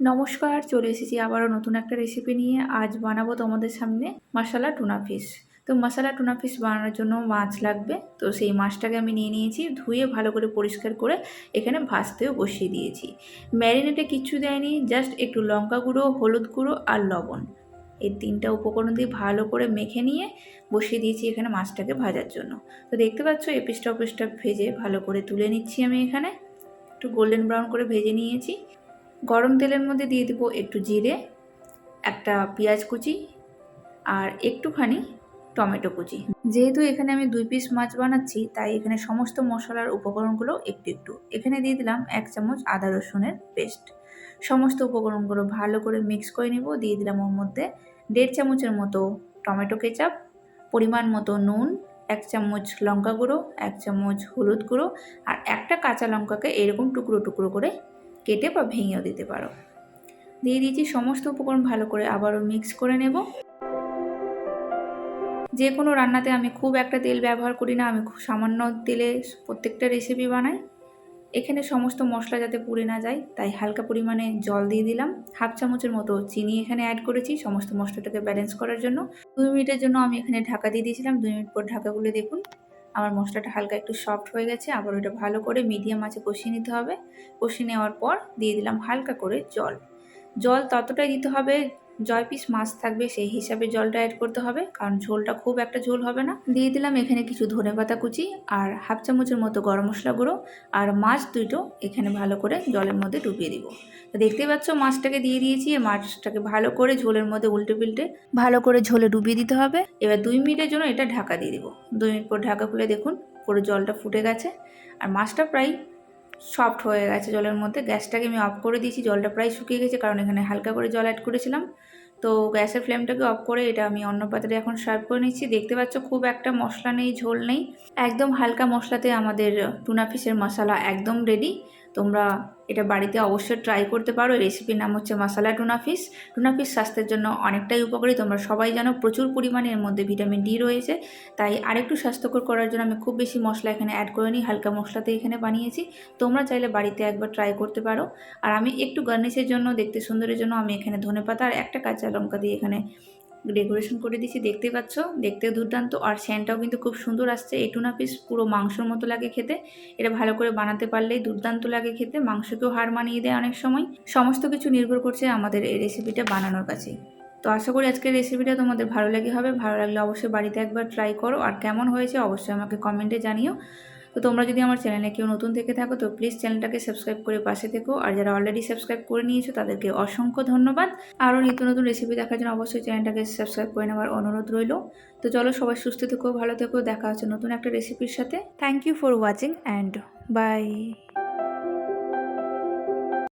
নমস্কার, চলে এসেছি আবারও নতুন একটা রেসিপি নিয়ে। আজ বানাবো তোমাদের সামনে মশলা টুনা ফিশ তো মশলা টুনা ফিশ বানানোর জন্য মাছ লাগবে। তো সেই মাছটাকে আমি নিয়ে নিয়েছি, ধুয়ে ভালো করে পরিষ্কার করে এখানে ভাজতেও বসিয়ে দিয়েছি। ম্যারিনেটে কিচ্ছু দেয়নি জাস্ট একটু লঙ্কা গুঁড়ো, হলুদ গুঁড়ো আর লবণ। এই তিনটা উপকরণ দিয়ে ভালো করে মেখে নিয়ে বসিয়ে দিয়েছি এখানে মাছটাকে ভাজার জন্য। তো দেখতে পাচ্ছ, এপিসটা ওপিসটা ভেজে ভালো করে তুলে নিচ্ছি আমি এখানে। একটু গোল্ডেন ব্রাউন করে ভেজে নিয়েছি। গরম তেলের মধ্যে দিয়ে দেবো একটু জিরে, একটা পেঁয়াজ কুচি আর একটুখানি টমেটো কুচি। যেহেতু এখানে আমি দুই পিস মাছ বানাচ্ছি, তাই এখানে সমস্ত মশলার উপকরণগুলো একটু একটু। এখানে দিয়ে দিলাম এক চামচ আদা রসুনের পেস্ট। সমস্ত উপকরণগুলো ভালো করে মিক্স করে নেব। দিয়ে দিলাম ওর মধ্যে দেড় চামচের মতো টমেটো কেচাপ, পরিমাণ মতো নুন, এক চামচ লঙ্কা গুঁড়ো, এক চামচ হলুদ গুঁড়ো আর একটা কাঁচা লঙ্কাকে এরকম টুকরো টুকরো করে কেটে বা ভেঙেও দিতে পারো। দিয়ে দিয়েছি সমস্ত উপকরণ ভালো করে আবারও মিক্স করে নেব। যে কোনো রান্নাতে আমি খুব একটা তেল ব্যবহার করি না, আমি খুব সামান্য তেলে প্রত্যেকটা রেসিপি বানাই। এখানে সমস্ত মশলা যাতে পুড়ে না যায়, তাই হালকা পরিমাণে জল দিয়ে দিলাম। হাফ চামচের মতো চিনি এখানে অ্যাড করেছি সমস্ত মশলাটাকে ব্যালেন্স করার জন্য। দুই মিনিটের জন্য আমি এখানে ঢাকা দিয়ে দিয়েছিলাম। দুই মিনিট পর ঢাকাগুলো দেখুন আমার মশলাটা হালকা একটু সফট হয়ে গেছে, আবার ওটা ভালো করে মিডিয়াম আছে কষিয়ে নিতে হবে। কষিয়ে নেওয়ার পর দিয়ে দিলাম হালকা করে জল। জল ততটাই দিতে হবে জয় পিস মাছ থাকবে, সেই হিসাবে জলটা অ্যাড করতে হবে। কারণ ঝোলটা খুব একটা ঝোল হবে না। দিয়ে দিলাম এখানে কিছু ধনে পাতা কুচি আর হাফ চামচের মতো গরম মশলা গুঁড়ো। আর মাছ দুটো এখানে ভালো করে জলের মধ্যে ডুবিয়ে দিব। দেখতে পাচ্ছ, মাছটাকে দিয়ে দিয়েছি। মাছটাকে ভালো করে ঝোলের মধ্যে উল্টে পিল্টে ভালো করে ঝোলে ডুবিয়ে দিতে হবে। এবার দুই মিনিটের জন্য এটা ঢাকা দিয়ে দিব। দুই মিনিট পর ঢাকা খুলে দেখুন, পুরো জলটা ফুটে গেছে। আর মাছটা প্রায় সফট হয়ে গেছে জলের মধ্যে। গ্যাসটাকে আমি অফ করে দিয়েছি, জলটা প্রায় শুকিয়ে গেছে, কারণ এখানে হালকা করে জল অ্যাড করেছিলাম। তো গ্যাসের ফ্লেমটাকে অফ করে এটা আমি অন্য পাত্রে এখন সার্ভ করে নিচ্ছি। দেখতে পাচ্ছ খুব একটা মশলা নেই, ঝোল নেই। একদম হালকা মশলাতে আমাদের টুনা ফিশের মশলা একদম রেডি তোমরা এটা বাড়িতে অবশ্যই ট্রাই করতে পারো। রেসিপির নাম হচ্ছে মশালা টুনা ফিশ টুনা স্বাস্থ্যের জন্য অনেকটাই উপকারী। তোমরা সবাই জানো প্রচুর পরিমাণে এর মধ্যে ভিটামিন ডি রয়েছে। তাই আরেকটু স্বাস্থ্যকর করার জন্য আমি খুব বেশি মশলা এখানে অ্যাড করে নিই হালকা মশলাতে এখানে বানিয়েছি। তোমরা চাইলে বাড়িতে একবার ট্রাই করতে পারো। আর আমি একটু গার্নিশের জন্য, দেখতে সুন্দরের জন্য আমি এখানে ধনে পাতা আর একটা কাঁচা লঙ্কা দিয়ে এখানে ডেকোরেশন করে দিচ্ছি দেখতে পাচ্ছ? দেখতে দুর্দান্ত। আর স্যানটাও কিন্তু খুব সুন্দর আসছে। এই টুনা পিস পুরো মাংসর মতো লাগে খেতে। এটা ভালো করে বানাতে পারলেই দুর্দান্ত লাগে খেতে। মাংসকেও হার মানিয়ে দেয় অনেক সময়। সমস্ত কিছু নির্ভর করছে আমাদের এই রেসিপিটা বানানোর কাছেই। তো আশা করি আজকের রেসিপিটা তোমাদের ভালো লাগে হবে। ভালো লাগলে অবশ্যই বাড়িতে একবার ট্রাই করো। আর কেমন হয়েছে অবশ্যই আমাকে কমেন্টে জানিও। তো তোমরা যদি আমার চ্যানেলে কেউ নতুন থেকে থাকো, তো প্লিজ চ্যানেলটাকে সাবস্ক্রাইব করে পাশে থেকো। আর যারা অলরেডি সাবস্ক্রাইব করে নিয়েছো, তাদেরকে অসংখ্য ধন্যবাদ। আরও নিত্য নতুন রেসিপি দেখার জন্য অবশ্যই চ্যানেলটাকে সাবস্ক্রাইব করে নেওয়ার অনুরোধ রইল। তো চলো সবাই সুস্থ থেকো, ভালো থেকো, দেখা হচ্ছে নতুন একটা রেসিপির সাথে। Thank you for watching and bye